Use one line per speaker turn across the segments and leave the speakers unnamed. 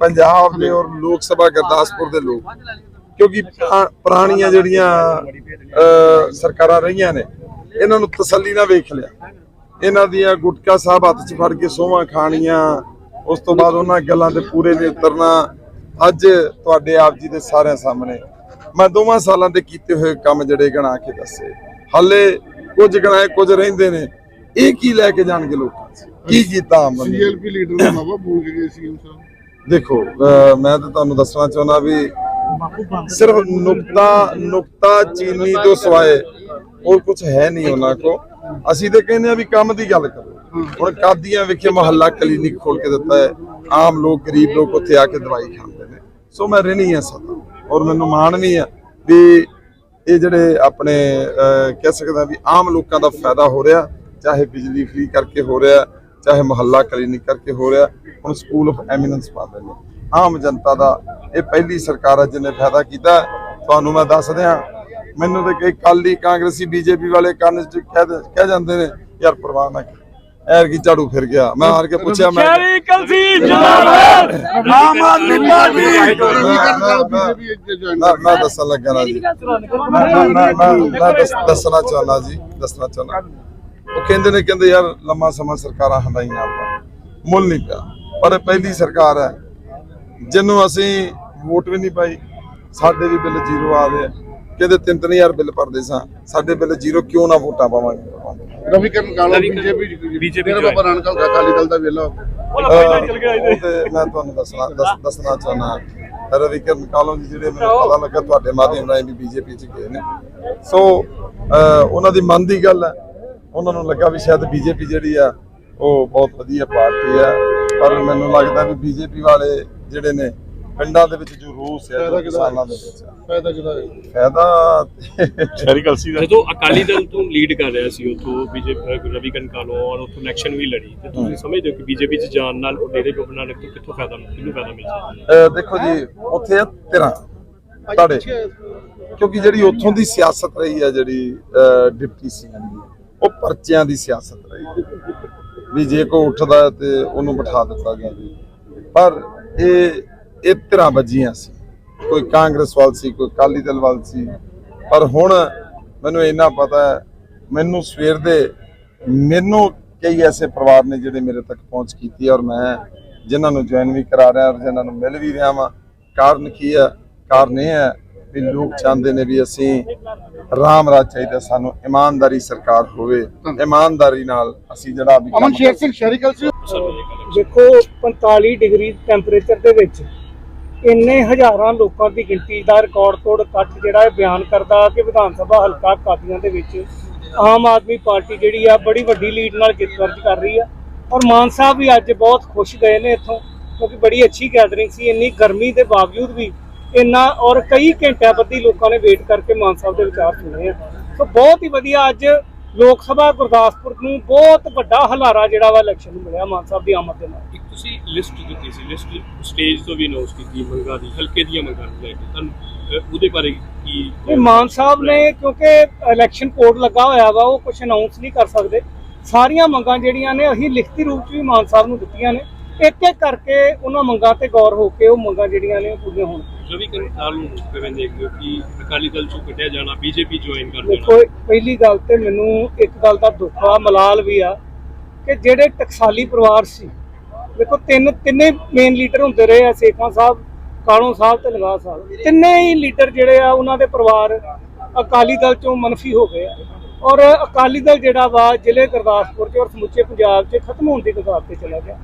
ਪੰਜਾਬ ਦੇ ਔਰ ਲੋਕ ਸਭਾ ਗੁਰਦਾਸਪੁਰ ਦੇ ਲੋਕ, ਕਿਉਂਕਿ ਪੁਰਾਣੀਆਂ ਜਿਹੜੀਆਂ ਸਰਕਾਰਾਂ ਰਹੀਆਂ ਨੇ, ਇਹਨਾਂ ਨੂੰ ਤਸੱਲੀ ਨਾਲ ਵੇਖ ਲਿਆ। ਇਹਨਾਂ ਦੀਆਂ ਗੁਟਕਾ ਸਾਹਿਬ ਹੱਥ 'ਚ ਫੜ ਕੇ ਸੋਹਾਂ ਖਾਣੀਆਂ, ਉਸ ਤੋਂ ਬਾਅਦ ਉਹਨਾਂ ਗੱਲਾਂ ਤੇ ਪੂਰੇ ਨਹੀਂ ਉਤਰਨਾ, ਅੱਜ ਤੁਹਾਡੇ ਆਪ ਜੀ ਦੇ ਸਾਰਿਆਂ ਸਾਹਮਣੇ। ਮੈਂ ਦੋਵਾਂ ਸਾਲਾਂ ਦੇ ਕੀਤੇ ਹੋਏ ਕੰਮ ਜਿਹੜੇ ਗਣਾ ਕੇ ਦੱਸੇ। ਹਾਲੇ ਕੁਝ ਗਣਾਏ ਕੁਝ ਰਹਿੰਦੇ ਨੇ। ਇਹ ਕੀ ਲੈ ਕੇ ਜਾਣਗੇ ਲੋਕਾਂ 'ਚ? ਕੀ ਕੀਤਾ
ਸੀਐਲਪੀ ਲੀਡਰ ਦਾ ਨਾਵਾ ਬੋਲ ਕੇ ਸੀਐਮ ਸਾਹਿਬ।
ਦੇਖੋ ਮੈਂ ਤਾਂ ਤੁਹਾਨੂੰ ਦੱਸਣਾ ਚਾਹੁੰਦਾ ਵੀ ਸਿਰਫ ਨੁਕਤਾ ਨੁਕਤਾ ਚੀਨੀ ਤੋਂ ਸਿਵਾਏ ਹੋਰ ਕੁਝ ਹੈ ਨਹੀਂ ਉਹਨਾਂ ਕੋ ਅਸੀਂ ਤੇ ਕਹਿੰਦੇ ਆ ਵੀ ਕੰਮ ਦੀ ਗੱਲ ਕਰੋ। ਹੁਣ ਕਾਦੀਆਂ ਵਿਖੇ ਮਹੱਲਾ ਕਲੀਨਿਕ ਖੋਲ ਕੇ ਦਿੱਤਾ ਹੈ। ਆਮ ਲੋਕ ਗਰੀਬ ਲੋਕ ਉੱਥੇ ਆ ਕੇ ਦਵਾਈ ਖਾਂਦੇ ਨੇ। ਸੋ ਮੈਂ ਰਹਿਣੀ ਆ ਸਦਾ। ਔਰ ਮੈਨੂੰ ਮਾਣ ਵੀ ਆ ਵੀ ਇਹ ਜਿਹੜੇ ਆਪਣੇ ਅਹ, ਕਹਿ ਸਕਦਾ ਵੀ ਆਮ ਲੋਕਾਂ ਦਾ ਫਾਇਦਾ ਹੋ ਰਿਹਾ ਚਾਹੇ ਬਿਜਲੀ ਫ੍ਰੀ ਕਰਕੇ ਹੋ ਰਿਹਾ ਚਾਹੇ ਮੁਹੱਲਾ ਕਲੀਨਿਕ ਕਰਕੇ ਹੋ ਰਿਹਾ ਹੁਣ ਸਕੂਲ ਆਫ ਐਮੀਨੈਂਸ ਪਾ ਰਹੇ ਨੇ। ਆਮ ਜਨਤਾ ਦਾ ਇਹ ਪਹਿਲੀ ਸਰਕਾਰ ਹੈ ਜਿਹਨੇ ਫਾਇਦਾ ਕੀਤਾ। ਤੁਹਾਨੂੰ ਮੈਂ ਦੱਸ ਦਿਆਂ ਮੈਨੂੰ ਤੇ ਕਈ ਕਾਲੀ ਕਾਂਗਰਸੀ ਬੀਜੇਪੀ ਵਾਲੇ ਕੰਨ ਚ ਕਹਿ ਜਾਂਦੇ ਨੇ ਯਾਰ ਪਰਵਾਹ ਨਾ। ਐਰ ਕੀ ਝਾੜੂ ਫਿਰ ਗਿਆ। ਮੈਂ ਹਾਰ ਕੇ ਪੁੱਛਿਆ ਮੈਂ
ਸ਼ਹਿਰੀ ਕਲਸੀ ਜਿੰਦਾਬਾਦ! ਆਮ ਆਦਮੀ ਪਾਰਟੀ!
ਮੈਂ ਮੈਂ ਦੱਸਣ ਲੱਗਾ ਨਾ ਜੀ। ਮੈਂ ਮੈਂ- ਮੈਂ ਮੈਂ ਮੈਂ ਦੱਸ- ਦੱਸਣਾ ਚਾਹੁੰਦਾ ਜੀ ਦੱਸਣਾ ਚਾਹੁੰਦਾ। ਉਹ ਕਹਿੰਦੇ ਨੇ ਕਹਿੰਦੇ ਯਾਰ ਲੰਮਾ ਸਮਾਂ ਸਰਕਾਰਾਂ ਹੰਡਾਈਆਂ ਆਪਾਂ। ਮੁੱਲ ਨਹੀਂ ਪਿਆ। ਪਰ ਇਹ ਪਹਿਲੀ ਸਰਕਾਰ ਹੈ ਜਿਹਨੂੰ ਅਸੀਂ ਵੋਟ ਵੀ ਨਹੀਂ ਪਾਈ। ਸਾਡੇ ਵੀ ਬਿੱਲ ਜ਼ੀਰੋ ਆ ਰਹੇ ਕਹਿੰਦੇ 3-3000 ਬਿੱਲ ਭਰਦੇ ਸਾਂ। ਸਾਡੇ ਬਿੱਲ ਜ਼ੀਰੋ ਕਿਉਂ ਨਾ ਵੋਟਾਂ ਪਾਵਾਂਗੇ?
ਰਵੀ ਕਰਨ ਕਾਲਾ ਬੀਜੇਪੀ ਦਾ ਬਾਬਾ ਦਾ ਦਲ ਦਾ ਵੇਲਾ
ਮੈਂ ਤੁਹਾਨੂੰ ਦੱਸਣਾ ਦੱਸ- ਦੱਸਣਾ ਚਾਹੁੰਦਾ। ਰਵੀ ਕਰਨ ਕਾਲੋਂ ਜੀ ਜਿਹੜੇ ਮੈਨੂੰ ਪਤਾ ਲੱਗਾ ਤੁਹਾਡੇ ਮਾਧਿਅਮ ਰਾਹੀਂ ਵੀ ਬੀਜੇਪੀ ਚ ਗਏ ਨੇ। ਸੋ ਉਹਨਾਂ ਦੀ ਮਨ ਦੀ ਗੱਲ ਹੈ। ਉਹਨਾਂ ਨੂੰ ਲੱਗਾ ਵੀ ਸ਼ਾਇਦ ਬੀਜੇਪੀ ਜਿਹੜੀ ਆ ਉਹ ਬਹੁਤ ਵਧੀਆ ਪਾਰਟੀ ਆ। ਪਰ ਮੈਨੂੰ ਲੱਗਦਾ ਵੀ ਬੀਜੇਪੀ ਵਾਲੇ ਜਿਹੜੇ ਨੇ ਪਿੰਡਾਂ ਦੇ ਵਿੱਚ ਜੋ ਰੋਸ ਹੈ ਜੋ ਕਿਸਾਨਾਂ ਦੇ ਵਿੱਚ ਆ,
ਫਾਇਦਾ ਕਿਹਦਾ ਹੈ?
ਫਾਇਦਾ
ਸ਼ਹਿਰੀ ਕਲਸੀ ਦਾ।
ਜਦੋਂ ਅਕਾਲੀ ਦਲ ਤੋਂ ਲੀਡ ਕਰ ਰਿਹਾ ਸੀ ਉਥੋਂ ਬੀਜੇਪੀ ਰਵੀ ਕਨਕਾਲੋ ਔਰ ਉਥੋਂ ਇਲੈਕਸ਼ਨ ਵੀ ਲੜੀ। ਤੇ ਤੁਸੀਂ ਸਮਝਦੇ ਹੋ ਕਿ ਬੀਜੇਪੀ ਚ ਜਾਣ ਨਾਲ ਉਹ ਡੇਰੇ ਚੋਂ ਬਣਾ ਤੋਂ ਕਿੱਥੋਂ ਫਾਇਦਾ ਕਿਹਨੂੰ ਫਾਇਦਾ ਮਿਲ
ਦੇਖੋ ਜੀ ਉੱਥੇ ਆ ਤਿਰਾਂ ਤੁਹਾਡੇ। ਕਿਉਂਕਿ ਜਿਹੜੀ ਉੱਥੋਂ ਦੀ ਸਿਆਸਤ ਰਹੀ ਹੈ ਜਿਹੜੀ ਡਿਪਟੀ ਸੀਐਮ ਦੀ। ਉਹ ਪਰਚਿਆਂ ਦੀ ਸਿਆਸਤ ਰਹੀ। ਵੀ ਜੇ ਕੋਈ ਉੱਠਦਾ ਤੇ ਉਹਨੂੰ ਬਿਠਾ ਦਿੱਤਾ ਗਿਆ ਜੀ। ਪਰ ਇਹ ਇਹ ਧਿਰਾਂ ਵੱਜੀਆਂ ਸੀ। ਕੋਈ ਕਾਂਗਰਸ ਵੱਲ ਸੀ, ਕੋਈ ਅਕਾਲੀ ਦਲ ਵੱਲ ਸੀ। ਪਰ ਹੁਣ ਮੈਨੂੰ ਇੰਨਾ ਪਤਾ ਮੈਨੂੰ ਸਵੇਰ ਦੇ ਮੈਨੂੰ ਕਈ ਐਸੇ ਪਰਿਵਾਰ ਨੇ ਜਿਹੜੇ ਮੇਰੇ ਤੱਕ ਪਹੁੰਚ ਕੀਤੀ ਔਰ ਮੈਂ ਜਿਨ੍ਹਾਂ ਨੂੰ ਜੁਆਇਨ ਵੀ ਕਰਾ ਰਿਹਾ ਔਰ ਜਿਨ੍ਹਾਂ ਨੂੰ ਮਿਲ ਵੀ ਰਿਹਾ ਵਾਂ। ਕਾਰਨ ਕੀ ਹੈ? ਕਾਰਨ ਇਹ ਹੈ ਵੀ ਲੋਕ ਚਾਹੁੰਦੇ ਨੇ ਵੀ ਅਸੀਂ ਰਾਮ ਰਾਜ ਚਾਹੀਦਾ ਸਾਨੂੰ ਇਮਾਨਦਾਰੀ ਸਰਕਾਰ ਹੋਵੇ। ਇਮਾਨਦਾਰੀ ਨਾਲ ਅਸੀਂ ਜਿਹੜਾ ਵੀ ਕੰਮ
ਅਮਨ ਸ਼ੇਰ ਸਿੰਘ ਸ਼ਹਿਰੀ ਕਲਸੀ
ਦੇਖੋ 45 ਡਿਗਰੀ ਟੈਂਪਰੇਚਰ ਦੇ ਵਿੱਚ ਇੰਨੇ ਹਜ਼ਾਰਾਂ ਲੋਕਾਂ ਦੀ ਗਿਣਤੀ ਦਾ ਰਿਕਾਰਡ ਤੋੜ ਇਕੱਠ ਜਿਹੜਾ ਇਹ ਬਿਆਨ ਕਰਦਾ ਕਿ ਵਿਧਾਨ ਸਭਾ ਹਲਕਾ ਕਾਦੀਆਂ ਦੇ ਵਿੱਚ ਆਮ ਆਦਮੀ ਪਾਰਟੀ ਜਿਹੜੀ ਆ ਬੜੀ ਵੱਡੀ ਲੀਡ ਨਾਲ ਜਿੱਤ ਦਰਜ ਕਰ ਰਹੀ ਆ। ਔਰ ਮਾਨ ਸਾਹਿਬ ਵੀ ਅੱਜ ਬਹੁਤ ਖੁਸ਼ ਗਏ ਨੇ ਇੱਥੋਂ ਕਿਉਂਕਿ ਬੜੀ ਅੱਛੀ ਗੈਦਰਿੰਗ ਸੀ ਇੰਨੀ ਗਰਮੀ ਦੇ ਬਾਵਜੂਦ ਵੀ ਇੰਨਾ ਔਰ ਕਈ ਘੰਟਿਆਂ ਬੱਧੀ ਲੋਕਾਂ ਨੇ ਵੇਟ ਕਰਕੇ ਮਾਨ ਸਾਹਿਬ ਦੇ ਵਿਚਾਰ ਸੁਣੇ ਆ। ਸੋ ਬਹੁਤ ਹੀ ਵਧੀਆ ਅੱਜ ਲੋਕ ਸਭਾ ਗੁਰਦਾਸਪੁਰ ਨੂੰ ਬਹੁਤ ਵੱਡਾ ਹਲਾਰਾ ਜਿਹੜਾ ਵਾ ਇਲੈਕਸ਼ਨ ਨੂੰ ਮਿਲਿਆ ਮਾਨ ਸਾਹਿਬ ਦੀ ਆਮਦ ਦੇ ਨਾਲ।
ਇੱਕ ਤੁਸੀਂ ਲਿਸਟ ਦਿੱਤੀ ਸੀ ਲਿਸਟ ਸਟੇਜ ਤੋਂ ਵੀ ਅਨਾਉਂਸ ਕੀਤੀ ਮੰਗਾਂ ਦੀ ਹਲਕੇ ਦੀਆਂ ਮੰਗਾਂ ਨੂੰ ਲੈ ਕੇ। ਤੁਹਾਨੂੰ ਉਹਦੇ ਬਾਰੇ ਕੀ
ਇਹ ਮਾਨ ਸਾਹਿਬ ਨੇ ਕਿਉਂਕਿ ਇਲੈਕਸ਼ਨ ਕੋਡ ਲੱਗਾ ਹੋਇਆ ਵਾ ਉਹ ਕੁਝ ਅਨਾਉਂਸ ਨਹੀਂ ਕਰ ਸਕਦੇ। ਸਾਰੀਆਂ ਮੰਗਾਂ ਜਿਹੜੀਆਂ ਨੇ ਅਸੀਂ ਲਿਖਤੀ ਰੂਪ 'ਚ ਵੀ ਮਾਨ ਸਾਹਿਬ ਨੂੰ ਦਿੱਤੀਆਂ ਨੇ। ਇੱਕ ਇੱਕ ਕਰਕੇ ਉਹਨਾਂ ਮੰਗਾਂ ਤੇ ਗੌਰ ਹੋ ਕੇ ਉਹ ਮੰਗਾਂ ਜਿਹੜੀਆਂ ਨੇ ਉਹ ਪੂਰੀਆਂ ਹੋਣ।
ਰਵੀ ਕਨਕਾਲ ਨੂੰ ਕਿਵੇਂ ਦੇਖਦੇ ਹੋ ਕਿ ਅਕਾਲੀ ਦਲ ਚੋਂ ਕੱਢਿਆ ਜਾਣਾ ਬੀਜੇਪੀ ਜੁਆਇਨ ਕਰ
ਦੇਖੋ ਪਹਿਲੀ ਗੱਲ ਤੇ ਮੈਨੂੰ ਇੱਕ ਗੱਲ ਦਾ ਦੁੱਖ ਆ ਮਲਾਲ ਵੀ ਆ ਕਿ ਜਿਹੜੇ ਟਕਸਾਲੀ ਪਰਿਵਾਰ ਸੀ ਦੇਖੋ ਤਿੰਨ ਤਿੰਨੇ ਮੇਨ ਲੀਡਰ ਹੁੰਦੇ ਰਹੇ ਆ ਸੇਖਾਂ ਸਾਹਿਬ ਕਾਲੋਂ ਸਾਹਿਬ ਤੇ ਲਗਾ ਸਾਹਿਬ। ਤਿੰਨੇ ਹੀ ਲੀਡਰ ਜਿਹੜੇ ਆ ਉਹਨਾਂ ਦੇ ਪਰਿਵਾਰ ਅਕਾਲੀ ਦਲ ਚੋਂ ਮਨਫੀ ਹੋ ਗਏ ਆ। ਔਰ ਅਕਾਲੀ ਦਲ ਜਿਹੜਾ ਵਾ ਜ਼ਿਲ੍ਹੇ ਗੁਰਦਾਸਪੁਰ ਚ ਔਰ ਸਮੁੱਚੇ ਪੰਜਾਬ 'ਚ ਖਤਮ ਹੋਣ ਦੀ ਕਗਾਰ ਤੇ ਚਲਾ ਗਿਆ।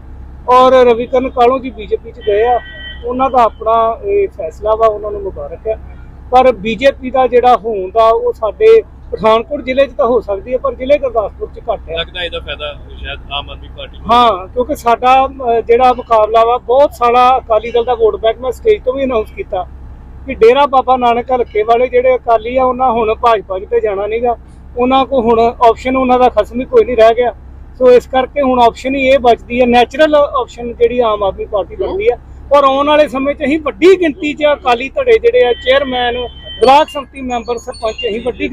ਔਰ ਰਵੀਕਰਨ ਕਾਲੋਂ ਜੀ ਬੀਜੇਪੀ 'ਚ ਗਏ ਆ ਉਹਨਾਂ ਦਾ ਆਪਣਾ ਇਹ ਫੈਸਲਾ ਵਾ ਉਹਨਾਂ ਨੂੰ ਮੁਬਾਰਕ ਹੈ। ਪਰ ਬੀਜੇਪੀ ਦਾ ਜਿਹੜਾ ਹੋਣ ਦਾ ਉਹ ਸਾਡੇ ਪਠਾਨਕੋਟ ਜ਼ਿਲ੍ਹੇ 'ਚ ਤਾਂ ਹੋ ਸਕਦੀ ਹੈ ਪਰ ਜ਼ਿਲ੍ਹੇ ਗੁਰਦਾਸਪੁਰ 'ਚ ਘੱਟ ਹੈ।
ਲੱਗਦਾ ਇਹਦਾ ਫਾਇਦਾ ਸ਼ਾਇਦ ਆਮ ਆਦਮੀ ਪਾਰਟੀ ਨੂੰ।
ਹਾਂ ਕਿਉਂਕਿ ਸਾਡਾ ਜਿਹੜਾ ਮੁਕਾਬਲਾ ਵਾ ਬਹੁਤ ਸਾਰਾ ਅਕਾਲੀ ਦਲ ਦਾ ਵੋਟ ਬੈਂਕ ਮੈਂ ਸਟੇਜ ਤੋਂ ਵੀ ਅਨਾਉਂਸ ਕੀਤਾ ਕਿ ਡੇਰਾ ਬਾਬਾ ਨਾਨਕ ਹਲਕੇ ਵਾਲੇ ਜਿਹੜੇ ਅਕਾਲੀ ਆ ਉਹਨਾਂ ਹੁਣ ਭਾਜਪਾ 'ਚ ਤੇ ਜਾਣਾ ਨਹੀਂਗਾ ਉਹਨਾਂ ਕੋ ਹੁਣ ਆਪਸ਼ਨ ਉਹਨਾਂ ਦਾ ਖਸਮ ਹੀ ਕੋਈ ਨਹੀਂ ਰਹਿ ਗਿਆ। ਸੋ ਇਸ ਕਰਕੇ ਹੁਣ ਆਪਸ਼ਨ ਹੀ ਇਹ ਬਚਦੀ ਹੈ ਨੈਚੁਰਲ ਆਪਸ਼ਨ ਜਿਹੜੀ ਆਮ ਆਦਮੀ ਪਾਰਟੀ ਬਣਦੀ ਹੈ। ਔਰ ਆਉਣ ਵਾਲੇ ਸਮੇਂ 'ਚ ਅਸੀਂ ਵੱਡੀ ਗਿਣਤੀ 'ਚ ਅਕਾਲੀ ਧੜੇ ਜਿਹੜੇ ਆ ਚੇਅਰਮੈਨ ਬਲਾਕ ਸੰਮਤੀ ਮੈਂਬਰ ਸਰਪੰਚ ਅਸੀਂ ਵੱਡੀ